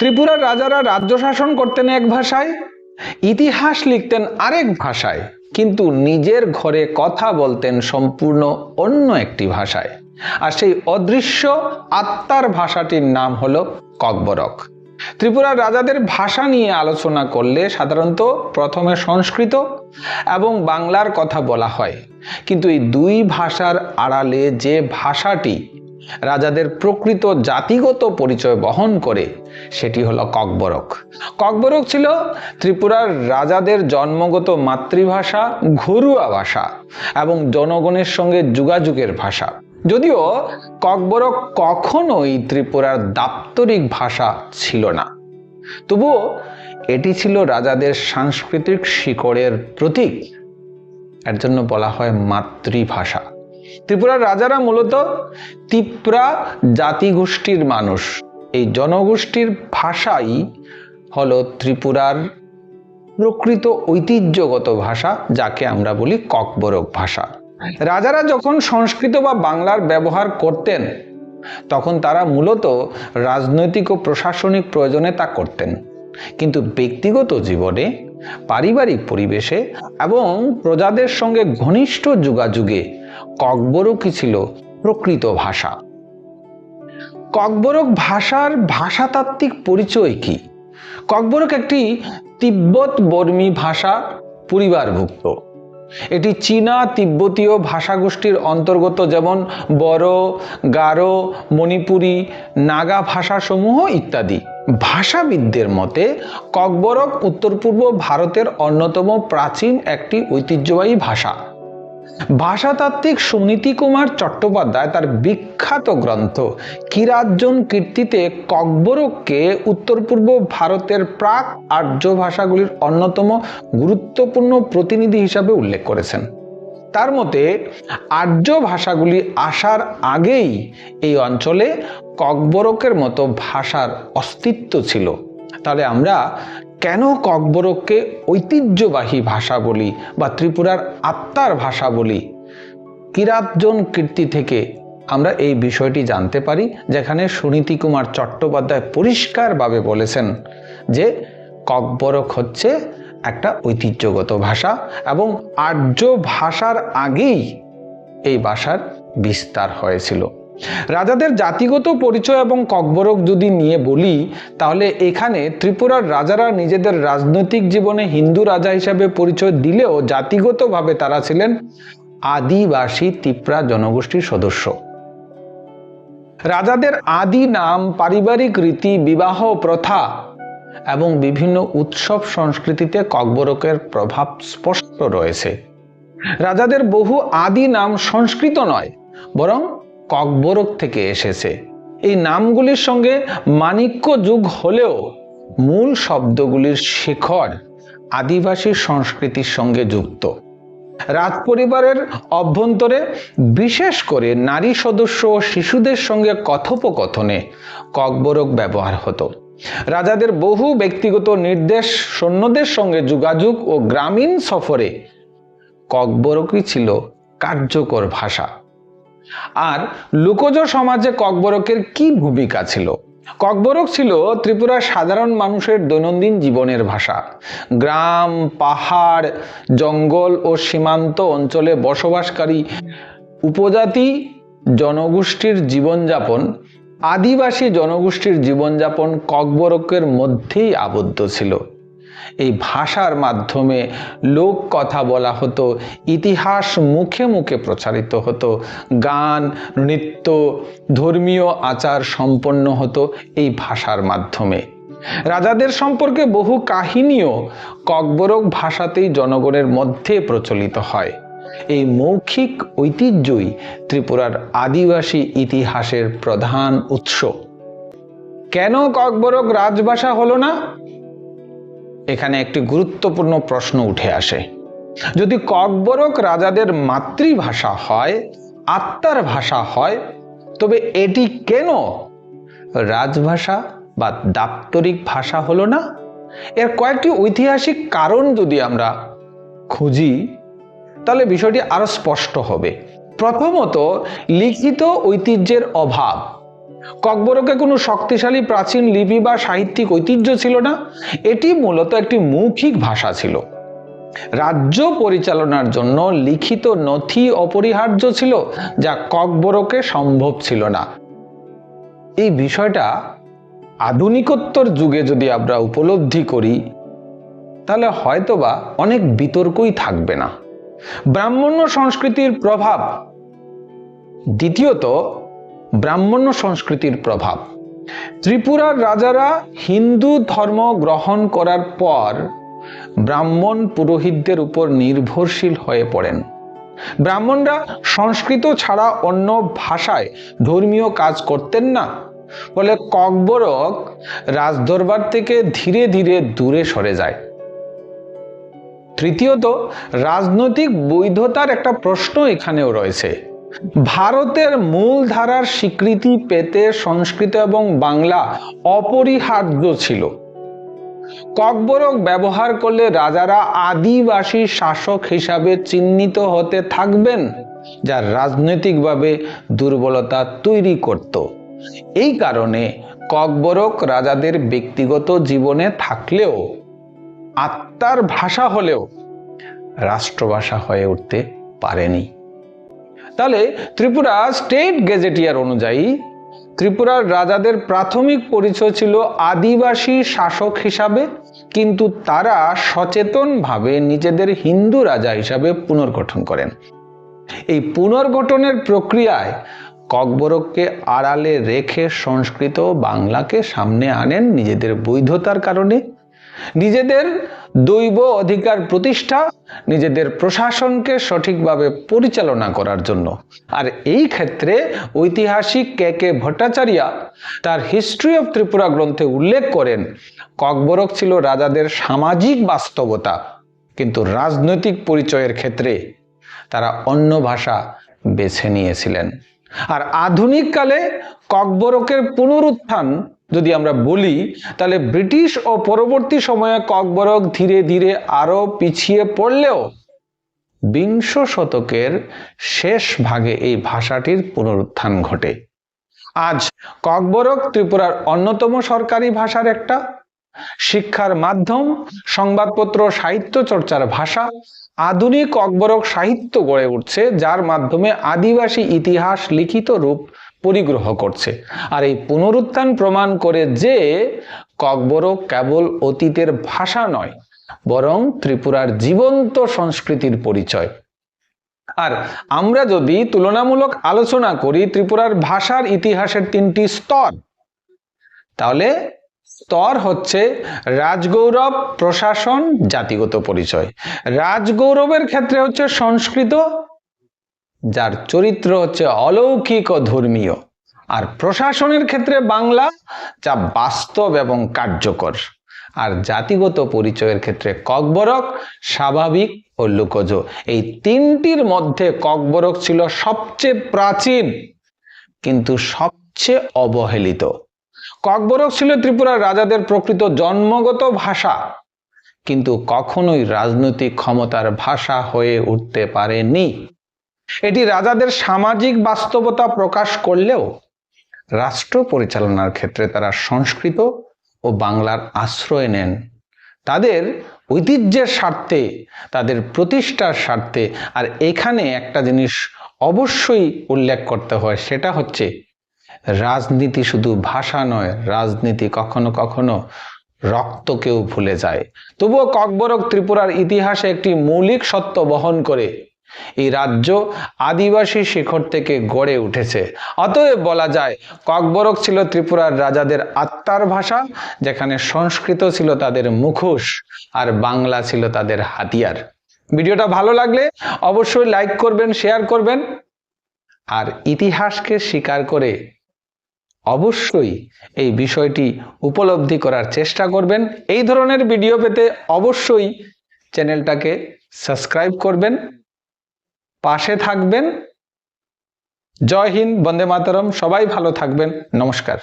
ত্রিপুরার রাজারা রাজ্য শাসন করতেন এক ভাষায়, ইতিহাস লিখতেন আরেক ভাষায়, কিন্তু নিজের ঘরে কথা বলতেন সম্পূর্ণ অন্য একটি ভাষায়। আর সেই অদৃশ্য আত্মার ভাষাটির নাম হলো ককবরক। ত্রিপুরার রাজাদের ভাষা নিয়ে আলোচনা করলে সাধারণত প্রথমে সংস্কৃত এবং বাংলার কথা বলা হয়। কিন্তু এই দুই ভাষার আড়ালে যে ভাষাটি রাজাদের প্রকৃত জাতিগত পরিচয় বহন করে, সেটি হলো ককবরক। ককবরক ছিল ত্রিপুরার রাজাদের জন্মগত মাতৃভাষা ঘরুয়া ভাষা এবং জনগণের সঙ্গে যোগাযোগের ভাষা। যদিও ককবরক কখনোই ত্রিপুরার দাপ্তরিক ভাষা ছিল না। তবুও এটি ছিল রাজাদের সাংস্কৃতিক শিকড়ের প্রতীক। এর জন্য বলা হয় মাতৃভাষা। ত্রিপুরার রাজারা মূলত তিপ্রা জাতিগোষ্ঠীর মানুষ। এই জনগোষ্ঠীর ভাষাই হলো ত্রিপুরার প্রকৃত ঐতিহ্যগত ভাষা, যাকে আমরা বলি ককবরক ভাষা। রাজারা যখন সংস্কৃত বা বাংলার ব্যবহার করতেন, তখন তারা মূলত রাজনৈতিক ও প্রশাসনিক প্রয়োজনে তা করতেন। কিন্তু ব্যক্তিগত জীবনে, পারিবারিক পরিবেশে এবং প্রজাদের সঙ্গে ঘনিষ্ঠ যোগাযোগে ককবরকই ছিল প্রকৃত ভাষা। ককবরক ভাষার ভাষাতাত্ত্বিক পরিচয় কি? ককবরক একটি তিব্বত বর্মী ভাষা পরিবারভুক্ত। এটি চীনা তিব্বতীয় ভাষাগোষ্ঠীর অন্তর্গত যেমন বড়ো, গারো, মণিপুরী, নাগা ভাষাসমূহ ইত্যাদি। ভাষাবিদদের মতে, ককবরক উত্তর পূর্ব ভারতের অন্যতম প্রাচীন একটি ঐতিহ্যবাহী ভাষা। ভাষাতাত্ত্বিক সুনীতি কুমার চট্টোপাধ্যায় তার বিখ্যাত গ্রন্থ কিরার্জন কীর্তিতে ককবরককে উত্তর পূর্ব ভারতের প্রাক আর্য ভাষাগুলির অন্যতম গুরুত্বপূর্ণ প্রতিনিধি হিসাবে উল্লেখ করেছেন। তার মতে, আর্য ভাষাগুলি আসার আগেই এই অঞ্চলে ককবরকের মতো ভাষার অস্তিত্ব ছিল। তাহলে আমরা কেন ককবরককে ঐতিহ্যবাহী ভাষা বলি বা ত্রিপুরার আত্মার ভাষা বলি? কিরাতজন কীর্তি থেকে আমরা এই বিষয়টি জানতে পারি, যেখানে সুনীতি কুমার চট্টোপাধ্যায় পরিষ্কারভাবে বলেছেন যে ককবরক হচ্ছে একটা ঐতিহ্যগত ভাষা এবং আর্য ভাষার আগেই এই ভাষার বিস্তার হয়েছিল। রাজাদের জাতিগত পরিচয় এবং ককবরক যদি নিয়ে বলি, তাহলে এখানে ত্রিপুরার রাজারা নিজেদের রাজনৈতিক জীবনে হিন্দু রাজা হিসাবে পরিচয় দিলেও জাতিগতভাবে তারা ছিলেন আদিবাসী তিপ্রা জনগোষ্ঠীর সদস্য। রাজাদের আদি নাম, পারিবারিক রীতি, বিবাহ প্রথা এবং বিভিন্ন উৎসব সংস্কৃতিতে ককবরকের প্রভাব স্পষ্ট রয়েছে। রাজাদের বহু আদি নাম সংস্কৃত নয়, বরং ককবরক থেকে এসেছে। এই নামগুলির সঙ্গে মাণিক্য যুগ হলেও মূল শব্দগুলির শিখর আদিবাসী সংস্কৃতির সঙ্গে যুক্ত। রাজপরিবারের অভ্যন্তরে বিশেষ করে নারী সদস্য ও শিশুদের সঙ্গে কথোপকথনে ককবরক ব্যবহার হতো। রাজাদের বহু ব্যক্তিগত নির্দেশ সৈন্যদের সঙ্গে যোগাযোগ ও গ্রামীণ সফরে ককবরকই ছিল কার্যকর ভাষা। আর লোকজ সমাজে ককবরকের কি ভূমিকা ছিল? ককবরক ছিল ত্রিপুরার সাধারণ মানুষের দৈনন্দিন জীবনের ভাষা। গ্রাম, পাহাড়, জঙ্গল ও সীমান্ত অঞ্চলে বসবাসকারী উপজাতি জনগোষ্ঠীর জীবনযাপন, আদিবাসী জনগোষ্ঠীর জীবনযাপন ককবরকের মধ্যেই আবদ্ধ ছিল। এই ভাষার মাধ্যমে লোক কথা বলা হতো, ইতিহাস মুখে মুখে প্রচারিত হতো, গান, নৃত্য, ধর্মীয় আচার সম্পন্ন হতো এই ভাষার মাধ্যমে। রাজাদের সম্পর্কে বহু কাহিনীও ককবরক ভাষাতেই জনগণের মধ্যে প্রচলিত হয়। এই মৌখিক ঐতিহ্যই ত্রিপুরার আদিবাসী ইতিহাসের প্রধান উৎস। কেন ককবরক রাজভাষা হলো না? এখানে একটি গুরুত্বপূর্ণ প্রশ্ন উঠে আসে। যদি ককবরক রাজাদের মাতৃভাষা হয়, আত্মার ভাষা হয়, তবে এটি কেন? রাজভাষা বা দাপ্তরিক ভাষা হলো না? এর কয়েকটি ঐতিহাসিক কারণ যদি আমরা খুঁজি, তাহলে বিষয়টি আরও স্পষ্ট হবে। প্রথমত, লিখিত ঐতিহ্যের অভাব। ককবরকে কোনো শক্তিশালী প্রাচীন লিপি বা সাহিত্যিক ঐতিহ্য ছিল না, এটি মূলত একটি মৌখিক ভাষা ছিল। রাজ্য পরিচালনার জন্য লিখিত নথি অপরিহার্য ছিল, যা ককবরকে সম্ভব ছিল না। এই বিষয়টা আধুনিকোত্তর যুগে যদি আমরা উপলব্ধি করি, তাহলে হয়তোবা অনেক বিতর্কই থাকবে না। ব্রাহ্মণ্য সংস্কৃতির প্রভাব, দ্বিতীয়ত ব্রাহ্মণ্য সংস্কৃতির প্রভাব। ত্রিপুরার রাজারা হিন্দু ধর্ম গ্রহণ করার পর ব্রাহ্মণ পুরোহিতদের উপর নির্ভরশীল হয়ে পড়েন। ব্রাহ্মণরা সংস্কৃত ছাড়া অন্য ভাষায় ধর্মীয় কাজ করতেন না, ফলে ককবরক রাজদরবার থেকে ধীরে ধীরে দূরে সরে যায়। তৃতীয়ত, রাজনৈতিক বৈধতার একটা প্রশ্ন এখানেও রয়েছে। ভারতের ধারার স্বীকৃতি পেতে সংস্কৃত এবং বাংলা অপরিহার্য ছিল। ককবরক ব্যবহার করলে রাজারা আদিবাসী শাসক হিসাবে চিহ্নিত হতে থাকবেন যা রাজনৈতিকভাবে দুর্বলতা তৈরি করত। এই কারণে ককবরক রাজাদের ব্যক্তিগত জীবনে থাকলেও, আত্মার ভাষা হলেও রাষ্ট্রভাষা হয়ে উঠতে পারেনি। তাহলে ত্রিপুরা স্টেট গেজেটিয়ার অনুযায়ী ত্রিপুরার রাজাদের প্রাথমিক পরিচয় ছিল আদিবাসী শাসক হিসাবে, কিন্তু তারা সচেতনভাবে নিজেদের হিন্দু রাজা হিসাবে পুনর্গঠন করেন। এই পুনর্গঠনের প্রক্রিয়ায় ককবরককে আড়ালে রেখে সংস্কৃত বাংলাকে সামনে আনেন নিজেদের বৈধতার কারণে। নিজেদের দৈব অধিকার প্রতিষ্ঠা, নিজেদের প্রশাসনকে সঠিকভাবে পরিচালনা করার জন্য। আর এই ক্ষেত্রে ঐতিহাসিক কে কে ভট্টাচার্য তার হিস্ট্রি অফ ত্রিপুরা গ্রন্থে উল্লেখ করেন, ককবরক ছিল রাজাদের সামাজিক বাস্তবতা, কিন্তু রাজনৈতিক পরিচয়ের ক্ষেত্রে তারা অন্য ভাষা বেছে নিয়েছিলেন। আর আধুনিক কালে ককবরকের পুনরুত্থান যদি আমরা বলি, তাহলে ব্রিটিশ ও পরবর্তী সময়ে ককবরক ধীরে ধীরে আরও পিছিয়ে পড়লেও বিংশ শতকের শেষ ভাগে এই ভাষাটির পুনরুত্থান ঘটে। আজ ককবরক ত্রিপুরার অন্যতম সরকারি ভাষার একটা। শিক্ষার মাধ্যম, সংবাদপত্র, সাহিত্য চর্চার ভাষা, আধুনিক ককবরক সাহিত্য গড়ে উঠছে, যার মাধ্যমে আদিবাসী ইতিহাস লিখিত রূপ পরিগ্রহ করছে। আর এই পুনরুত্থান প্রমাণ করে যে ককবরক কেবল অতীতের ভাষা নয়, বরং ত্রিপুরার জীবন্ত সংস্কৃতির পরিচয়। আর আমরা যদি তুলনামূলক আলোচনা করি ত্রিপুরার ভাষার ইতিহাসের তিনটি স্তর, তাহলে স্তর হচ্ছে রাজগৌরব, প্রশাসন, জাতিগত পরিচয়। রাজগৌরবের ক্ষেত্রে হচ্ছে সংস্কৃত যার চরিত্র হচ্ছে অলৌকিক ও ধর্মীয়। আর প্রশাসনের ক্ষেত্রে বাংলা যা বাস্তব এবং কার্যকর। আর জাতিগত পরিচয়ের ক্ষেত্রে ককবরক, স্বাভাবিক ও লোকজ। এই তিনটির মধ্যে ককবরক ছিল সবচেয়ে প্রাচীন, কিন্তু সবচেয়ে অবহেলিত। ককবরক ছিল ত্রিপুরার রাজাদের প্রকৃত জন্মগত ভাষা, কিন্তু কখনোই রাজনৈতিক ক্ষমতার ভাষা হয়ে উঠতে পারেনি। এটি রাজাদের সামাজিক বাস্তবতা প্রকাশ করলেও রাষ্ট্র পরিচালনার ক্ষেত্রে তারা সংস্কৃত ও বাংলার আশ্রয় নেন। তাদের ঐতিহ্যের স্বার্থে, তাদের প্রতিষ্ঠার স্বার্থে, আর এখানে একটা জিনিস অবশ্যই উল্লেখ করতে হয়, সেটা হচ্ছে রাজনীতি শুধু ভাষা নয়, রাজনীতি কখনো কখনো রক্তকেও ভুলে যায়। তবুও ককবরক ত্রিপুরার ইতিহাসে একটি মৌলিক সত্য বহন করে এই রাজ্য আদিবাসী শিখর থেকে গড়ে উঠেছে। অতএব বলা যায়, ককবরক ছিল ত্রিপুরার রাজাদের আত্মার ভাষা, যেখানে সংস্কৃত ছিল তাদের মুখোশ আর বাংলা ছিল তাদের হাতিয়ার। ভিডিওটা ভালো লাগলে অবশ্যই লাইক করবেন, শেয়ার করবেন আর ইতিহাসকে স্বীকার করে অবশ্যই এই বিষয়টি উপলব্ধি করার চেষ্টা করবেন। এই ধরনের ভিডিও পেতে অবশ্যই চ্যানেলটাকে সাবস্ক্রাইব করবেন। পাশে থাকবেন। জয় হিন্দ বন্দে মাতরম সবাই ভালো থাকবেন। নমস্কার।